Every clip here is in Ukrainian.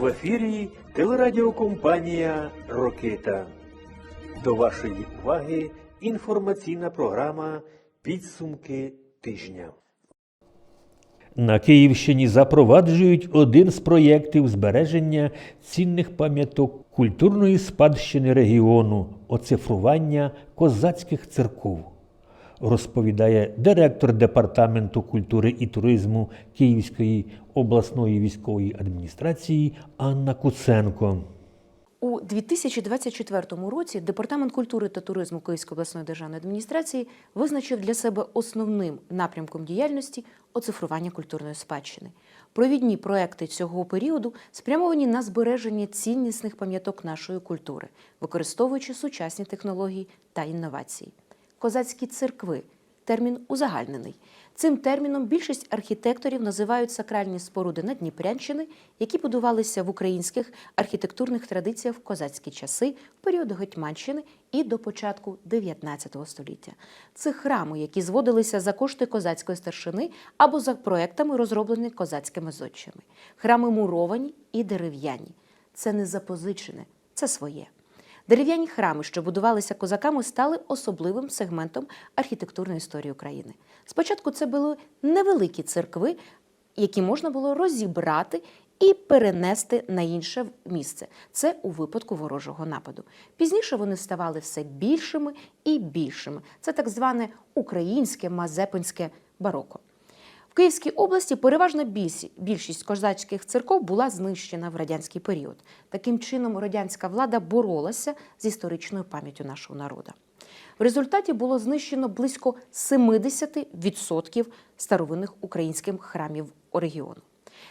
В ефірі телерадіокомпанія Рокита. До вашої уваги інформаційна програма Підсумки тижня. На Київщині запроваджують один з проєктів збереження цінних пам'яток культурної спадщини регіону оцифрування козацьких церков, розповідає директор департаменту культури і туризму Київської обласної військової адміністрації Анна Куценко. У 2024 році Департамент культури та туризму Київської обласної державної адміністрації визначив для себе основним напрямком діяльності оцифрування культурної спадщини. Провідні проекти цього періоду спрямовані на збереження ціннісних пам'яток нашої культури, використовуючи сучасні технології та інновації. Козацькі церкви термін узагальнений. Цим терміном більшість архітекторів називають сакральні споруди Надніпрянщини, які будувалися в українських архітектурних традиціях в козацькі часи, в період Гетьманщини і до початку 19 століття. Це храми, які зводилися за кошти козацької старшини або за проектами, розроблені козацькими зодчими. Храми муровані і дерев'яні. Це не запозичене, це своє. Дерев'яні храми, що будувалися козаками, стали особливим сегментом архітектурної історії України. Спочатку це були невеликі церкви, які можна було розібрати і перенести на інше місце. Це у випадку ворожого нападу. Пізніше вони ставали все більшими і більшими. Це так зване українське мазепинське бароко. Київській області переважна більшість- козацьких церков була знищена в радянський період. Таким чином, радянська влада боролася з історичною пам'яттю нашого народу. В результаті було знищено близько 70% старовинних українських храмів регіону.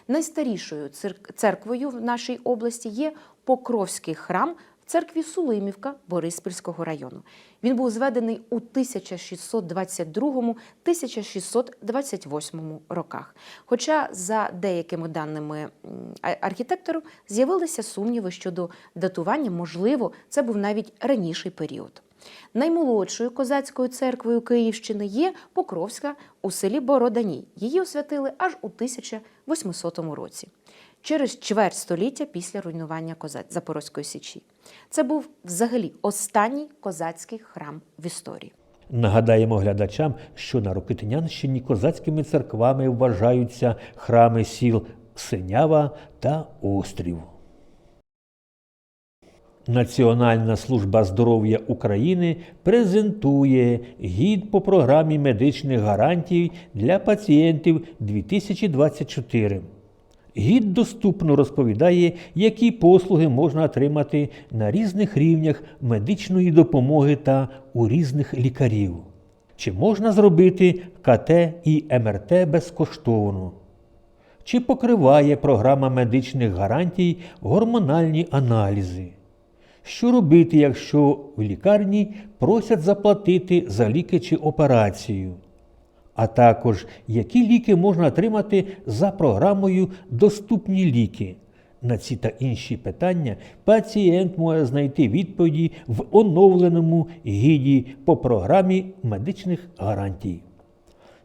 Найстарішою церквою в нашій області є Покровський храм церкві Сулимівка Бориспільського району. Він був зведений у 1622-1628 роках. Хоча, за деякими даними м, а- архітекторів, з'явилися сумніви щодо датування, можливо, це був навіть раніший період. Наймолодшою козацькою церквою Київщини є Покровська у селі Бороданій. Її освятили аж у 1800 році, через чверть століття після руйнування Запорозької січі. Це був взагалі останній козацький храм в історії. Нагадаємо глядачам, що на Рокитинянщині козацькими церквами вважаються храми сіл Синява та Острів. Національна служба здоров'я України презентує гід по програмі медичних гарантій для пацієнтів 2024. Гід доступно розповідає, які послуги можна отримати на різних рівнях медичної допомоги та у різних лікарів. Чи можна зробити КТ і МРТ безкоштовно? Чи покриває програма медичних гарантій гормональні аналізи? Що робити, якщо в лікарні просять заплатити за ліки чи операцію? А також які ліки можна отримати за програмою Доступні ліки. На ці та інші питання пацієнт може знайти відповіді в оновленому гіді по програмі медичних гарантій.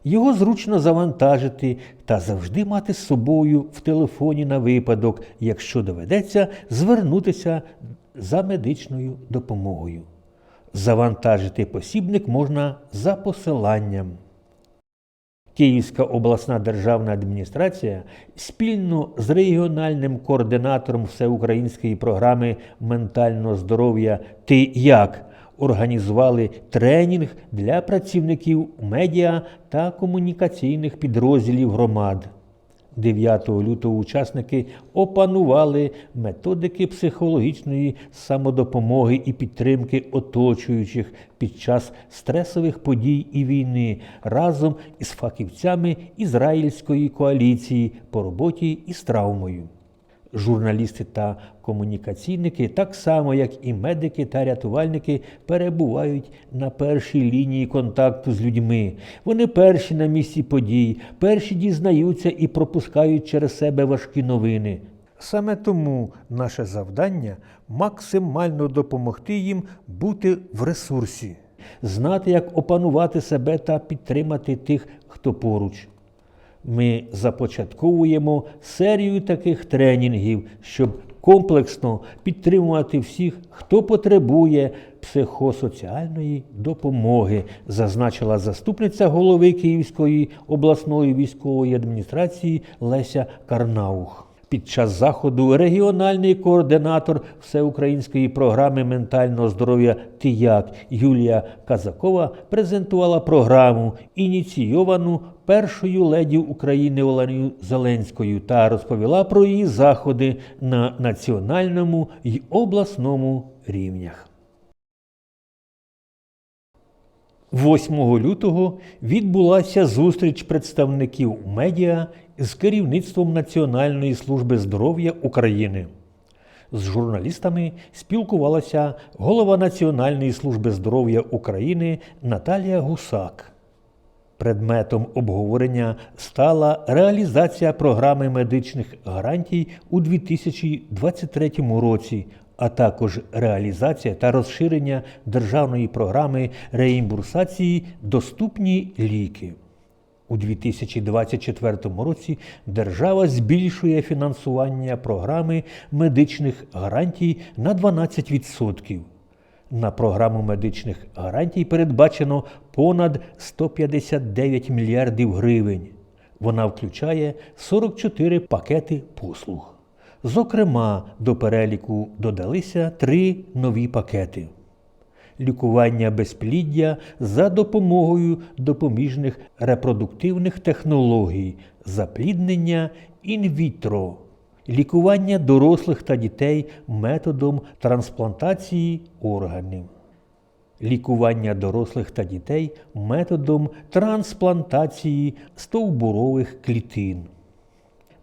Його зручно завантажити та завжди мати з собою в телефоні на випадок, якщо доведеться звернутися за медичною допомогою. Завантажити посібник можна за посиланням. Київська обласна державна адміністрація спільно з регіональним координатором всеукраїнської програми ментального здоров'я Ти як організували тренінг для працівників медіа та комунікаційних підрозділів громад. 9 лютого учасники опанували методики психологічної самодопомоги і підтримки оточуючих під час стресових подій і війни разом із фахівцями Ізраїльської коаліції по роботі із травмою. Журналісти та комунікаційники, так само як і медики та рятувальники, перебувають на першій лінії контакту з людьми. Вони перші на місці подій, перші дізнаються і пропускають через себе важкі новини. Саме тому наше завдання максимально допомогти їм бути в ресурсі, знати, як опанувати себе та підтримати тих, хто поруч. Ми започатковуємо серію таких тренінгів, щоб комплексно підтримувати всіх, хто потребує психосоціальної допомоги, зазначила заступниця голови Київської обласної військової адміністрації Леся Карнаух. Під час заходу регіональний координатор всеукраїнської програми ментального здоров'я «Тияк» Юлія Казакова презентувала програму, ініційовану першою леді України Оленою Зеленською, та розповіла про її заходи на національному й обласному рівнях. 8 лютого відбулася зустріч представників медіа з керівництвом Національної служби здоров'я України. З журналістами спілкувалася голова Національної служби здоров'я України Наталія Гусак. Предметом обговорення стала реалізація програми медичних гарантій у 2023 році, а також реалізація та розширення державної програми реімбурсації Доступні ліки. У 2024 році держава збільшує фінансування програми медичних гарантій на 12%. На програму медичних гарантій передбачено понад 159 мільярдів гривень. Вона включає 44 пакети послуг. Зокрема, до переліку додалися три нові пакети: лікування безпліддя за допомогою допоміжних репродуктивних технологій, запліднення інвітро, лікування дорослих та дітей методом трансплантації органів. Лікування дорослих та дітей методом трансплантації стовбурових клітин.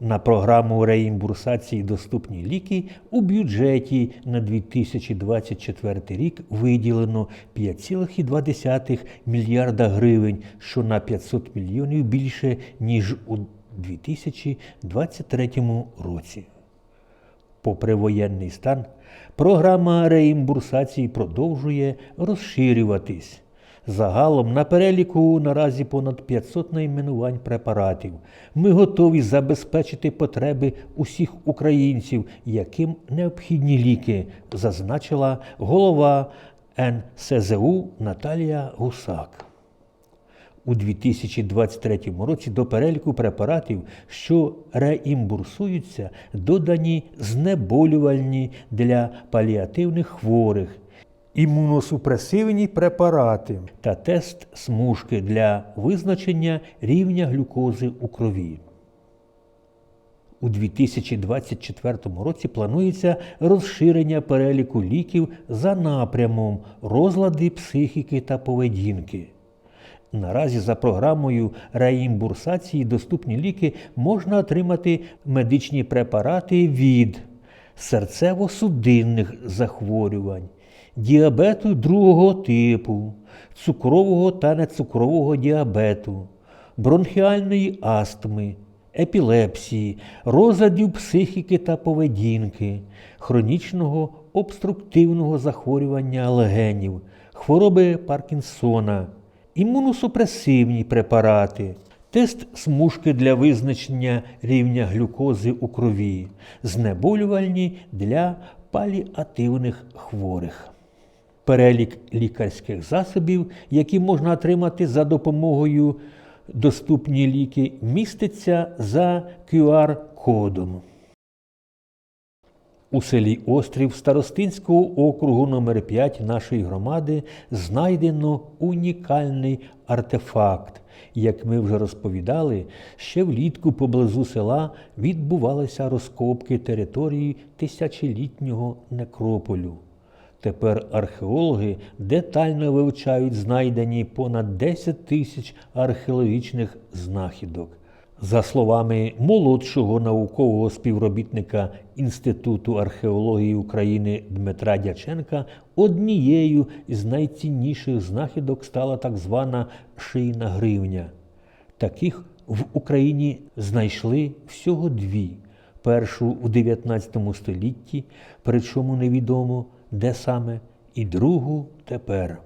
На програму реімбурсації доступні ліки у бюджеті на 2024 рік виділено 5,2 мільярда гривень, що на 500 мільйонів більше, ніж у 2023 році. Попри воєнний стан, програма реімбурсації продовжує розширюватись. Загалом на переліку наразі понад 500 найменувань препаратів. Ми готові забезпечити потреби усіх українців, яким необхідні ліки, зазначила голова НСЗУ Наталія Гусак. У 2023 році до переліку препаратів, що реімбурсуються, додані знеболювальні для паліативних хворих, імуносупресивні препарати та тест смужки для визначення рівня глюкози у крові. У 2024 році планується розширення переліку ліків за напрямом розлади психіки та поведінки. Наразі за програмою реімбурсації доступні ліки можна отримати медичні препарати від серцево-судинних захворювань, діабету другого типу, цукрового та нецукрового діабету, бронхіальної астми, епілепсії, розладів психіки та поведінки, хронічного обструктивного захворювання легенів, хвороби Паркінсона, імуносупресивні препарати. Тест смужки для визначення рівня глюкози у крові, знеболювальні для паліативних хворих. Перелік лікарських засобів, які можна отримати за допомогою доступні ліки, міститься за QR-кодом. У селі Острів Старостинського округу номер 5 нашої громади знайдено унікальний артефакт. Як ми вже розповідали, ще влітку поблизу села відбувалися розкопки території тисячолітнього некрополю. Тепер археологи детально вивчають знайдені понад 10 тисяч археологічних знахідок. За словами молодшого наукового співробітника Інституту археології України Дмитра Дяченка, однією з найцінніших знахідок стала так звана шийна гривня. Таких в Україні знайшли всього дві: першу в 19 столітті, причому невідомо де саме, і другу тепер.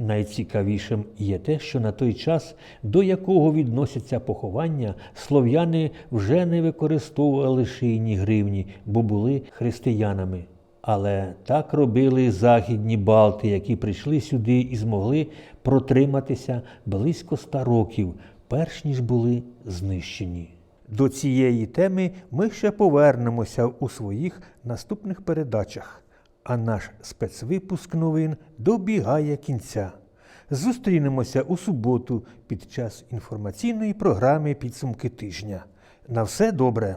Найцікавішим є те, що на той час, до якого відносяться поховання, слов'яни вже не використовували шийні гривні, бо були християнами. Але так робили західні балти, які прийшли сюди і змогли протриматися близько ста років, перш ніж були знищені. До цієї теми ми ще повернемося у своїх наступних передачах. А наш спецвипуск новин добігає кінця. Зустрінемося у суботу під час інформаційної програми Підсумки тижня. На все добре!